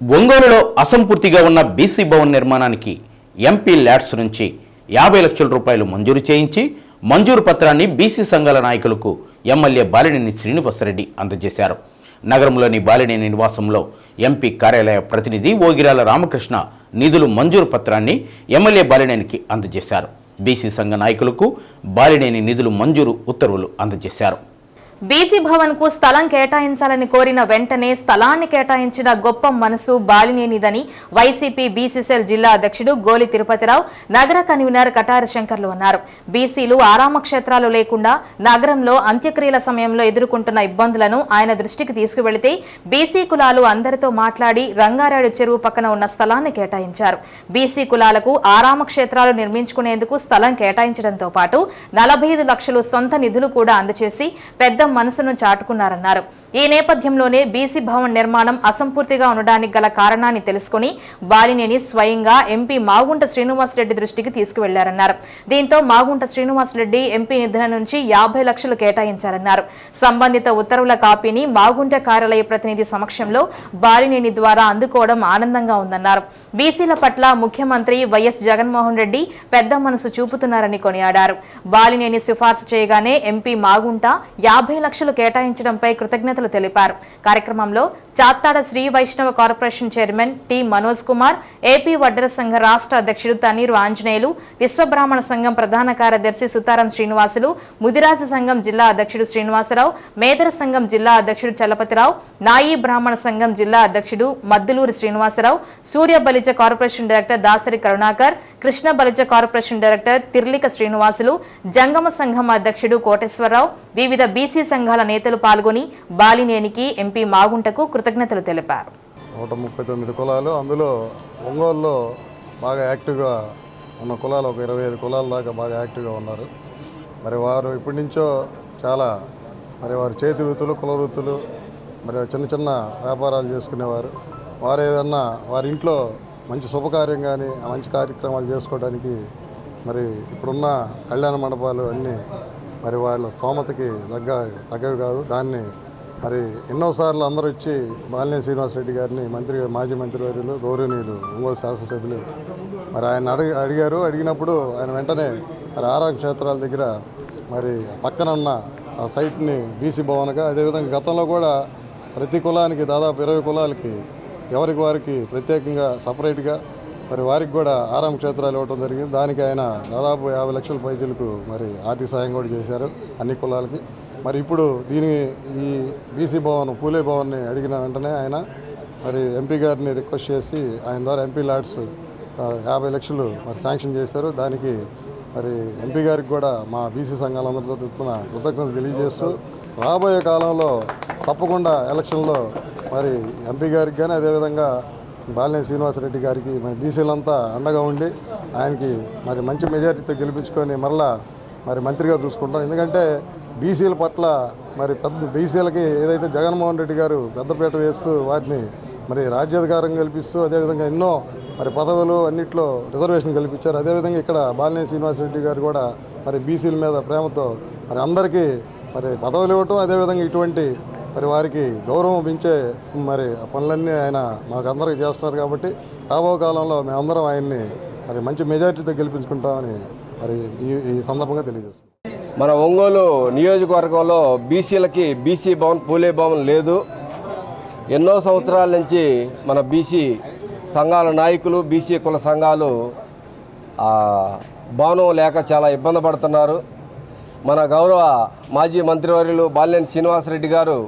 ఒంగోలులో అసంపూర్తిగా ఉన్న బీసీ భవన్ నిర్మాణానికి ఎంపీ ల్యాడ్స్ నుంచి యాభై లక్షల రూపాయలు మంజూరు చేయించి మంజూరు పత్రాన్ని బీసీ సంఘాల నాయకులకు ఎమ్మెల్యే బాలినేని శ్రీనివాసరెడ్డి అందజేశారు. నగరంలోని బాలినేని నివాసంలో ఎంపీ కార్యాలయ ప్రతినిధి ఓగిరాల రామకృష్ణ నిధులు మంజూరు పత్రాన్ని ఎమ్మెల్యే బాలినేనికి అందజేశారు. బీసీ సంఘ నాయకులకు బాలినేని నిధులు మంజూరు ఉత్తర్వులు అందజేశారు. బీసీ భవన్కు స్థలం కేటాయించాలని కోరిన వెంటనే స్థలాన్ని కేటాయించిన గొప్ప మనసు బాలినేనిదని వైసీపీ బీసీసీఎల్ జిల్లా అధ్యక్షుడు గోలి తిరుపతిరావు నగర కన్వీనర్ కటారి శంకర్లు అన్నారు. బీసీలు ఆరామ క్షేత్రాలు లేకుండా నగరంలో అంత్యక్రియల సమయంలో ఎదుర్కొంటున్న ఇబ్బందులను ఆయన దృష్టికి తీసుకువెళితే బీసీ కులాలు అందరితో మాట్లాడి రంగారాడు చెరువు పక్కన ఉన్న స్థలాన్ని కేటాయించారు. బీసీ కులాలకు ఆరామ క్షేత్రాలు నిర్మించుకునేందుకు స్థలం కేటాయించడంతో పాటు నలభై ఐదు లక్షలు సొంత నిధులు కూడా అందజేసి పెద్ద మనసును చాటుకున్నారన్నారు. ఈ నేపథ్యంలోనే బీసీ భవన్ నిర్మాణం అసంపూర్తిగా ఉండడానికి గల కారణాన్ని తెలుసుకుని బాలినేని స్వయంగా ఎంపీ మాగుంట శ్రీనివాసరెడ్డి దృష్టికి తీసుకువెళ్ళారన్నారు. దీంతో మాగుంట శ్రీనివాసరెడ్డి ఎంపీ నిధుల నుంచి యాభై లక్షలు కేటాయించారన్నారు. సంబంధిత ఉత్తర్వుల కాపీని మాగుంట కార్యాలయ ప్రతినిధి సమక్షంలో బాలినేని ద్వారా అందుకోవడం ఆనందంగా ఉందన్నారు. బీసీల పట్ల ముఖ్యమంత్రి వైఎస్ జగన్మోహన్ రెడ్డి పెద్ద మనసు చూపుతున్నారని కొనియాడారు. బాలినేని సిఫార్సు చేయగానే ఎంపీ మాగుంట యాభై లక్షలు కేటాయించడంపై కృతజ్ఞతలు తెలిపారు. కార్యక్రమంలో Chattada Shri Vaishnava corporation chairman T. Manoj Kumar AP Vaddera సంఘ రాష్ట్ర అధ్యక్షుడు తనీరు ఆంజనేయులు విశ్వబ్రాహ్మణ సంఘం ప్రధాన కార్యదర్శి సుతారం శ్రీనివాసులు ముదిరాజ సంఘం జిల్లా అధ్యక్షుడు శ్రీనివాసరావు మేదర సంఘం జిల్లా అధ్యక్షుడు చలపతిరావు నాయి బ్రాహ్మణ సంఘం జిల్లా అధ్యక్షుడు Madduluri Srinivasarao Surya Balija corporation director Dasari Karunakar Krishna Balija corporation director Tirlika Srinivasulu Jangama సంఘం అధ్యక్షుడు కోటేశ్వరరావు వివిధ బీసీ సంఘాల నేతలు పాల్గొని బాలినేనికి ఎంపీ మాగుంటకు కృతజ్ఞతలు తెలిపారు. నూట ముప్పై తొమ్మిది కులాలు అందులో ఒంగోలులో బాగా యాక్టివ్గా ఉన్న కులాలు ఒక ఇరవై ఐదు కులాల దాకా బాగా యాక్టివ్గా ఉన్నారు. మరి వారు ఇప్పటి నుంచో చాలా మరి వారు చేతి వృత్తులు కుల వృత్తులు మరి చిన్న చిన్న వ్యాపారాలు చేసుకునేవారు. వారు ఏదన్నా వారి ఇంట్లో మంచి శుభకార్యం కానీ మంచి కార్యక్రమాలు చేసుకోవడానికి మరి ఇప్పుడున్న కళ్యాణ మండపాలు అన్నీ మరి వాళ్ళ స్తోమతకి తగ్గ తగ్గవి కాదు. దాన్ని మరి ఎన్నోసార్లు అందరూ వచ్చి బాలినేని శ్రీనివాసరెడ్డి గారిని మంత్రి మాజీ మంత్రివర్యులు గౌరవనీయులు ఒంగోలు శాసనసభ్యులు మరి ఆయన అడిగి అడిగారు. అడిగినప్పుడు ఆయన వెంటనే మరి ఆరా క్షేత్రాల దగ్గర మరి పక్కన ఉన్న ఆ సైట్ని బీసీ భవన్గా అదేవిధంగా గతంలో కూడా ప్రతి కులానికి దాదాపు ఇరవై కులాలకి ఎవరికి వారికి ప్రత్యేకంగా సపరేట్గా మరి వారికి కూడా ఆరాం క్షేత్రాలు ఇవ్వడం జరిగింది. దానికి ఆయన దాదాపు యాభై లక్షల పైసలకు మరి ఆర్థిక సాయం కూడా చేశారు అన్ని కులాలకి. మరి ఇప్పుడు దీని ఈ బీసీ భవన్ పూలే భవన్ని అడిగిన వెంటనే ఆయన మరి ఎంపీ గారిని రిక్వెస్ట్ చేసి ఆయన ద్వారా ఎంపీ లాడ్స్ యాభై లక్షలు మరి శాంక్షన్ చేశారు. దానికి మరి ఎంపీ గారికి కూడా మా బీసీ సంఘాలందరితో తరపున కృతజ్ఞతలు తెలియజేస్తూ రాబోయే కాలంలో తప్పకుండా ఎలక్షన్లో మరి ఎంపీ గారికి కానీ అదేవిధంగా బాలినేని శ్రీనివాసరెడ్డి గారికి మరి బీసీలంతా అండగా ఉండి ఆయనకి మరి మంచి మెజారిటీతో గెలిపించుకొని మరలా మరి మంత్రిగా చూసుకుంటాం. ఎందుకంటే బీసీల పట్ల మరి పెద్ద బీసీలకి ఏదైతే జగన్మోహన్ రెడ్డి గారు పెద్దపీట వేస్తూ వారిని మరి రాజ్యాధికారం కల్పిస్తూ అదేవిధంగా ఎన్నో మరి పదవులు అన్నిట్లో రిజర్వేషన్ కల్పించారు. అదేవిధంగా ఇక్కడ బాలినేని శ్రీనివాసరెడ్డి గారు కూడా మరి బీసీల మీద ప్రేమతో మరి అందరికీ మరి పదవులు ఇవ్వటం అదేవిధంగా ఇటువంటి మరి వారికి గౌరవం పెంచే మరి పనులన్నీ ఆయన మాకు అందరికీ చేస్తున్నారు కాబట్టి రాబో కాలంలో మేమందరం ఆయన్ని మరి మంచి మెజార్టీతో గెలిపించుకుంటామని మరి ఈ ఈ సందర్భంగా తెలియజేస్తున్నాం. మన ఒంగోలు నియోజకవర్గంలో బీసీలకి బీసీ భవన్ పూలే భవన్ లేదు. ఎన్నో సంవత్సరాల నుంచి మన బీసీ సంఘాల నాయకులు బీసీ కుల సంఘాలు భవనం లేక చాలా ఇబ్బంది పడుతున్నారు. మన గౌరవ మాజీ మంత్రివర్యులు బాలినేని శ్రీనివాసరెడ్డి గారు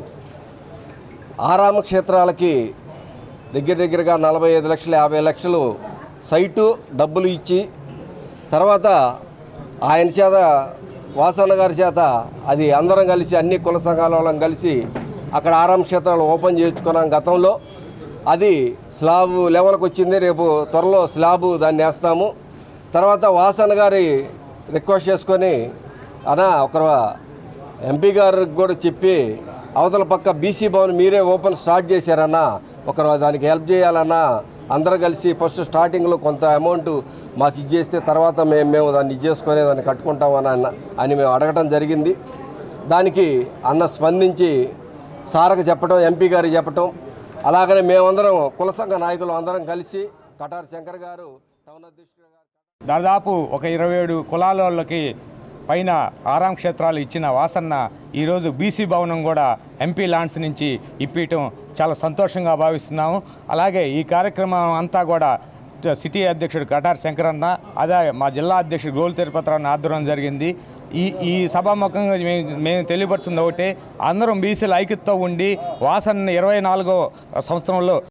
ఆరామ క్షేత్రాలకి దగ్గర దగ్గరగా నలభై ఐదు లక్షలు యాభై లక్షలు సైటు డబ్బులు ఇచ్చి తర్వాత ఆయన చేత వాసన్న గారి చేత అది అందరం కలిసి అన్ని కుల సంఘాల వాళ్ళం కలిసి అక్కడ ఆరామ క్షేత్రాలు ఓపెన్ చేయించుకున్నాం గతంలో. అది స్లాబ్ లెవెల్కి వచ్చింది రేపు త్వరలో స్లాబ్ దాన్ని వేస్తాము. తర్వాత వాసన్న గారి రిక్వెస్ట్ చేసుకొని అనా ఒక ఎంపీ గారికి కూడా చెప్పి అవతల పక్క బీసీ భవన్ మీరే ఓపెన్ స్టార్ట్ చేశారన్నా. ఒకరు దానికి హెల్ప్ చేయాలన్నా. అందరూ కలిసి ఫస్ట్ స్టార్టింగ్లో కొంత అమౌంట్ మాకు ఇచ్చేస్తే తర్వాత మేము మేము దాన్ని ఇచ్చేసుకొని దాన్ని కట్టుకుంటామని అన్న అని మేము అడగటం జరిగింది. దానికి అన్న స్పందించి సారకు చెప్పటం ఎంపీ గారికి చెప్పటం. అలాగనే మేమందరం కుల సంఘ నాయకులు అందరం కలిసి కటార్ శంకర్ గారు టౌన్ అధ్యక్షుడు గారు దాదాపు ఒక ఇరవై ఏడు కులాల వాళ్ళకి పైన ఆరాం క్షేత్రాలు ఇచ్చిన వాసన్న ఈరోజు బీసీ భవనం కూడా ఎంపీ ల్యాండ్స్ నుంచి ఇప్పించడం చాలా సంతోషంగా భావిస్తున్నాము. అలాగే ఈ కార్యక్రమం అంతా కూడా సిటీ అధ్యక్షుడు కటార్ శంకరన్న అదే మా జిల్లా అధ్యక్షుడు గోల్ తిరుపతిరావు ఆధ్వర్యం జరిగింది. ఈ ఈ సభాముఖంగా మేము మేము తెలియపరుచుంది ఒకటే అందరం బీసీల ఐక్యతతో ఉండి వాసన్న ఇరవై నాలుగో సంవత్సరంలో